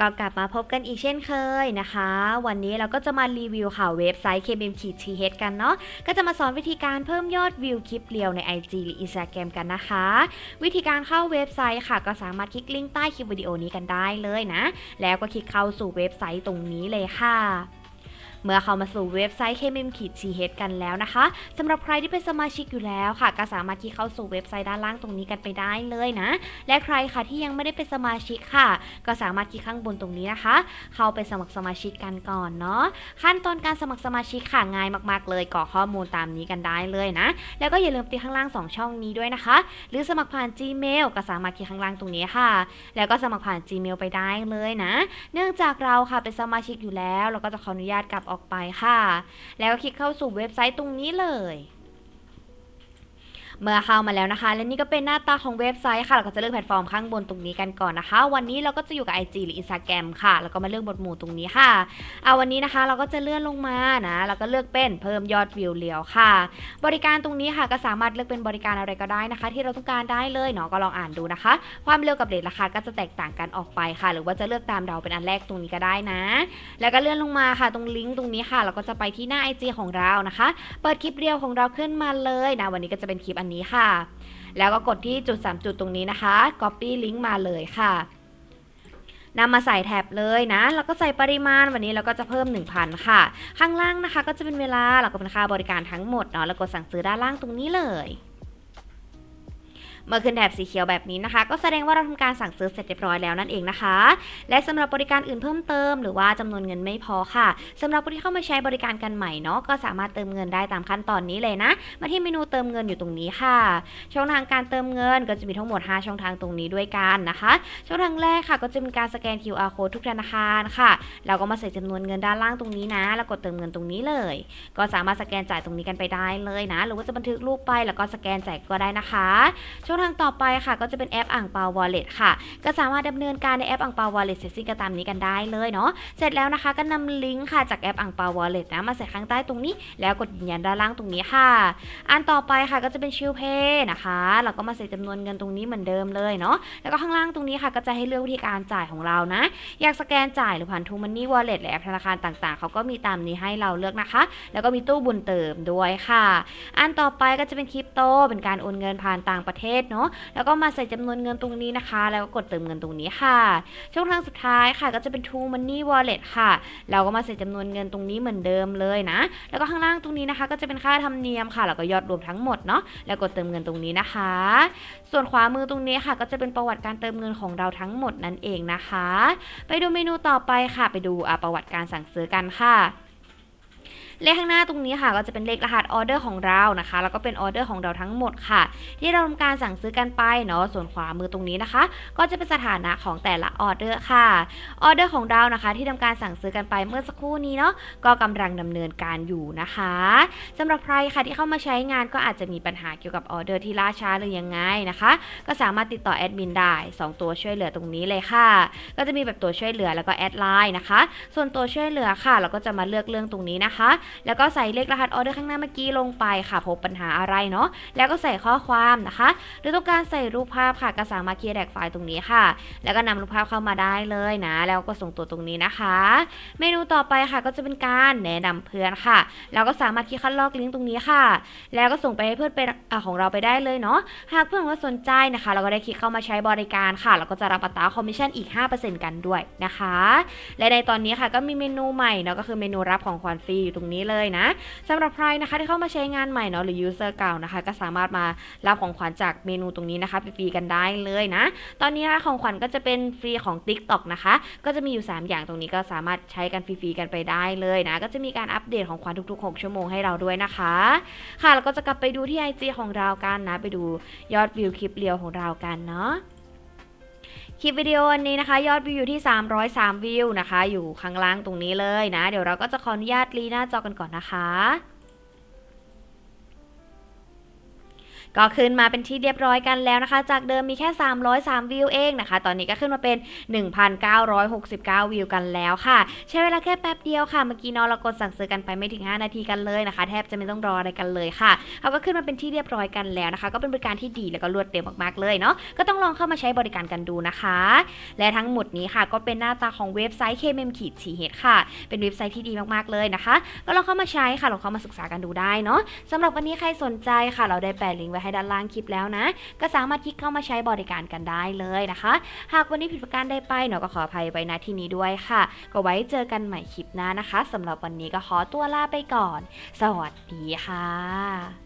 ก็กลับมาพบกันอีกเช่นเคยนะคะ วันนี้เราก็จะมารีวิวข่าวเว็บไซต์ KBM t h กันเนาะก็จะมาสอนวิธีการเพิ่มยอดวิวคลิปเรียวใน IG หรือ Instagram กันนะคะ วิธีการเข้าเว็บไซต์ค่ะ ก็สามารถคลิกลิงก์ใต้คลิปวิดีโอนี้กันได้เลยนะ แล้วก็คลิกเข้าสู่เว็บไซต์ตรงนี้เลยค่ะ เมื่อเข้ามาสู่เว็บไซต์ KMM ขีด CH กันแล้วนะคะสำหรับใครที่เป็นสมาชิกอยู่แล้วค่ะ ก็สามารถคลิกเข้าสู่เว็บไซต์ด้านล่างตรงนี้กันไปได้เลยนะ และใครค่ะที่ยังไม่ได้เป็นสมาชิกค่ะ ก็สามารถคลิกข้างบนตรงนี้นะคะ เข้าไปสมัครสมาชิกกันก่อนเนาะขั้นตอนการสมัครสมาชิกค่ะง่ายมาก ๆ เลยกรอกข้อมูลตามนี้กันได้เลยนะ แล้วก็อย่าลืมติดข้างล่าง 2 ช่องนี้ด้วยนะคะ หรือสมัครผ่าน Gmail ก็สามารถคลิกข้างล่างตรงนี้ค่ะ แล้วก็สมัครผ่าน Gmail ไปได้เลยนะ เนื่องจากเราค่ะเป็นสมาชิกอยู่แล้ว เราก็จะขออนุญาตกลับออกไปค่ะ แล้วคลิกเข้าสู่เว็บไซต์ตรงนี้เลย เมื่อเข้ามาแล้วนะคะ และนี่ก็เป็นหน้าตาของเว็บไซต์ค่ะ เราก็จะเลือกแพลตฟอร์มข้างบนตรงนี้กันก่อนนะคะ วันนี้เราก็จะอยู่กับ IG หรือ Instagram ค่ะ แล้วก็มาเลือกบทหมู่ตรงนี้ค่ะเอาวันนี้นะคะ เราก็จะเลื่อนลงมานะแล้วก็เลือกเป็นเพิ่มยอดวิวเรียวค่ะ บริการตรงนี้ค่ะก็สามารถเลือกเป็นบริการอะไรก็ได้นะคะ ที่เราต้องการได้เลยเนาะก็ลองอ่านดูนะคะ ความเร็วกับเรทราคาก็จะแตกต่างกันออกไปค่ะ หรือว่าจะเลือกตามเราเป็นอันแรกตรงนี้ก็ได้นะ แล้วก็เลื่อนลงมาค่ะ ตรงลิงก์ตรงนี้ค่ะ เราก็จะไปที่หน้า IG ของเรานะคะ เปิดคลิปเรียวของเราขึ้นมาเลยนะวันนี้ก็จะเป็นคลิปอันนี้ค่ะ แล้วก็กดที่จุด 3 จุดตรงนี้นะคะ Copy ลิงก์มาเลยค่ะนำมาใส่แท็บเลยนะ แล้วก็ใส่ปริมาณวันนี้เราก็จะเพิ่ม 1,000 ค่ะ ข้างล่างนะคะ ก็จะเป็นเวลาแล้วก็เป็นค่าบริการทั้งหมดเนาะแล้วกดสั่งซื้อด้านล่างตรงนี้เลย เมื่อขึ้นแถบสีเขียวแบบนี้นะคะ ก็แสดงว่าเราทำการสั่งซื้อเสร็จเรียบร้อยแล้วนั่นเองนะคะ และสำหรับบริการอื่นเพิ่มเติม หรือว่าจำนวนเงินไม่พอค่ะสำหรับผู้ที่เข้ามาใช้บริการกันใหม่เนาะก็สามารถเติมเงินได้ตามขั้นตอนนี้เลยนะ มาที่เมนูเติมเงินอยู่ตรงนี้ค่ะ ช่องทางการเติมเงินก็จะมีทั้งหมด 5 ช่องทางตรงนี้ด้วยกันนะคะ ช่องทางแรกค่ะ ก็จะเป็นการสแกน QR code ทุกธนาคารค่ะแล้วก็มาใส่จำนวนเงินด้านล่างตรงนี้นะ แล้วกดเติมเงินตรงนี้เลย ก็สามารถสแกนจ่ายตรงนี้กันไปได้เลยนะ หรือว่าจะบันทึกรูปไปแล้วก็สแกนจ่ายก็ได้นะคะช่องทางต่อไปค่ะ ก็จะเป็นแอปอ่างเปาว Wallet ค่ะ ก็สามารถดำเนินการในแอปอ่างเปา Wallet เสร็จสิ้นก็ตามนี้กันได้เลยเนาะเสร็จแล้วนะคะก็นำลิงก์ค่ะจากแอปอ่างเปา Wallet นะมาใส่ข้างใต้ตรงนี้ แล้วกดยืนยันด้านล่างตรงนี้ค่ะ อันต่อไปค่ะก็จะเป็นชิลเพย์นะคะเราก็มาใส่จำนวนเงินตรงนี้เหมือนเดิมเลยเนาะแล้วก็ข้างล่างตรงนี้ค่ะ ก็จะให้เลือกวิธีการจ่ายของเรานะ อยากสแกนจ่ายหรือผ่านทูมันนี่วอลเล็ตหรือแอปธนาคารต่างๆเขาก็มีตามนี้ให้เราเลือกนะคะ แล้วก็มีตู้บุญเติมด้วยค่ะ อันต่อไปก็จะเป็นคริปโตเป็นการโอนเงินผ่านต่างประเทศเนาะแล้วก็มาใส่จำนวนเงินตรงนี้นะคะ แล้วก็กดเติมเงินตรงนี้ค่ะ ช่องทางสุดท้ายค่ะก็จะเป็น True Money Wallet ค่ะ เราก็มาใส่จำนวนเงินตรงนี้เหมือนเดิมเลยนะ แล้วก็ข้างล่างตรงนี้นะคะ ก็จะเป็นค่าธรรมเนียมค่ะ แล้วก็ยอดรวมทั้งหมดเนาะแล้วกดเติมเงินตรงนี้นะคะ ส่วนขวามือตรงนี้ค่ะ ก็จะเป็นประวัติการเติมเงินของเราทั้งหมดนั่นเองนะคะ ไปดูเมนูต่อไปค่ะ ไปดูประวัติการสั่งซื้อกันค่ะ เลขข้างหน้าตรงนี้ค่ะ ก็จะเป็นเลขรหัสออเดอร์ของเรานะคะ แล้วก็เป็นออเดอร์ของเราทั้งหมดค่ะ ที่เราทำการสั่งซื้อกันไปเนาะส่วนขวามือตรงนี้นะคะ ก็จะเป็นสถานะของแต่ละออเดอร์ค่ะออเดอร์ของเรานะคะ ที่ทำการสั่งซื้อกันไปเมื่อสักครู่นี้เนาะก็กำลังดำเนินการอยู่นะคะสำหรับใครค่ะที่เข้ามาใช้งานก็อาจจะมีปัญหาเกี่ยวกับออเดอร์ที่ล่าช้าหรือยังไงนะคะ ก็สามารถติดต่อแอดมินได้ 2 ตัวช่วยเหลือตรงนี้เลยค่ะ ก็จะมีแบบตัวช่วยเหลือแล้วก็แอดไลน์นะคะ ส่วนตัวช่วยเหลือค่ะ เราก็จะมาเลือกเรื่องตรงนี้นะคะแล้วก็ใส่เลขรหัสออเดอร์ข้างหน้าเมื่อกี้ลงไปค่ะพบปัญหาอะไรเนาะแล้วก็ใส่ข้อความนะคะ หรือต้องการใส่รูปภาพค่ะก็สามารถเคลียร์แดกไฟล์ตรงนี้ค่ะ แล้วก็นำรูปภาพเข้ามาได้เลยนะ แล้วก็ส่งตัวตรงนี้นะคะ เมนูต่อไปค่ะก็จะเป็นการแนะนำเพื่อนค่ะเราก็สามารถคลิกคัดลอกลิงก์ตรงนี้ค่ะ แล้วก็ส่งไปให้เพื่อนเป็นอของเราไปได้เลยเนาะหากเพื่อนว่าสนใจนะคะ เราก็ได้คลิกเข้ามาใช้บริการค่ะ แล้วก็จะรับอัตราคอมมิชชั่นอีก 5%กันด้วยนะคะ และในตอนนี้ค่ะก็มีเมนูใหม่เนาะก็คือเมนูรับของขวัญฟรีอยู่ตรงนี้เลยนะสำหรับใครนะคะที่เข้ามาใช้งานใหม่เนาะหรือยูเซอร์เก่านะคะ ก็สามารถมารับของขวัญจากเมนูตรงนี้นะคะฟรีๆกันได้เลยนะ ตอนนี้นะของขวัญก็จะเป็นฟรีของ TikTok นะคะ ก็จะมีอยู่ 3 อย่างตรงนี้ก็สามารถใช้กันฟรีๆกันไปได้เลยนะ ก็จะมีการอัปเดตของขวัญทุก ๆ 6 ชั่วโมงให้เราด้วยนะคะ ค่ะแล้วก็จะกลับไปดูที่ IG ของเรากันนะ ไปดูยอดวิวคลิปเรียวของเรากันเนาะ คลิปวิดีโอวันนี้นะคะ ยอดวิวอยู่ที่ 303 วิวนะคะ อยู่ข้างล่างตรงนี้เลยนะ เดี๋ยวเราก็จะขออนุญาตรีหน้าจอกันก่อนนะคะ ก็ขึ้นมาเป็นที่เรียบร้อยกันแล้วนะคะ จากเดิมมีแค่ 303 วิวเองนะคะ ตอนนี้ก็ขึ้นมาเป็น 1,969 วิวกันแล้วค่ะ ใช้เวลาแค่แป๊บเดียวค่ะ เมื่อกี้นาะเรากดสั่งซื้อกันไปไม่ถึง 5 นาทีกันเลยนะคะ แทบจะไม่ต้องรออะไรกันเลยค่ะเขาก็ขึ้นมาเป็นที่เรียบร้อยกันแล้วนะคะ ก็เป็นบริการที่ดีแล้วก็รวดเร็วมากๆเลยเนาะก็ต้องลองเข้ามาใช้บริการกันดูนะคะ และทั้งหมดนี้ค่ะ ก็เป็นหน้าตาของเว็บไซต์ KMM ขีด TH ค่ะ เป็นเว็บไซต์ที่ดีมากๆเลยนะคะ ก็ลองเข้ามาใช้ค่ะลองเข้ามาศึกษากันดูได้เนาะสำหรับวันนี้ใครสนใจค่ะ เราได้แปะลิงก์ไว้ให้ด้านล่างคลิปแล้วนะ ก็สามารถคลิกเข้ามาใช้บริการกันได้เลยนะคะ หากวันนี้ผิดประการใดไปเนาก็ขออภัยไว้ณที่นี้ด้วยค่ะ ก็ไว้เจอกันใหม่คลิปหน้านะคะสำหรับวันนี้ก็ขอตัวลาไปก่อน สวัสดีค่ะ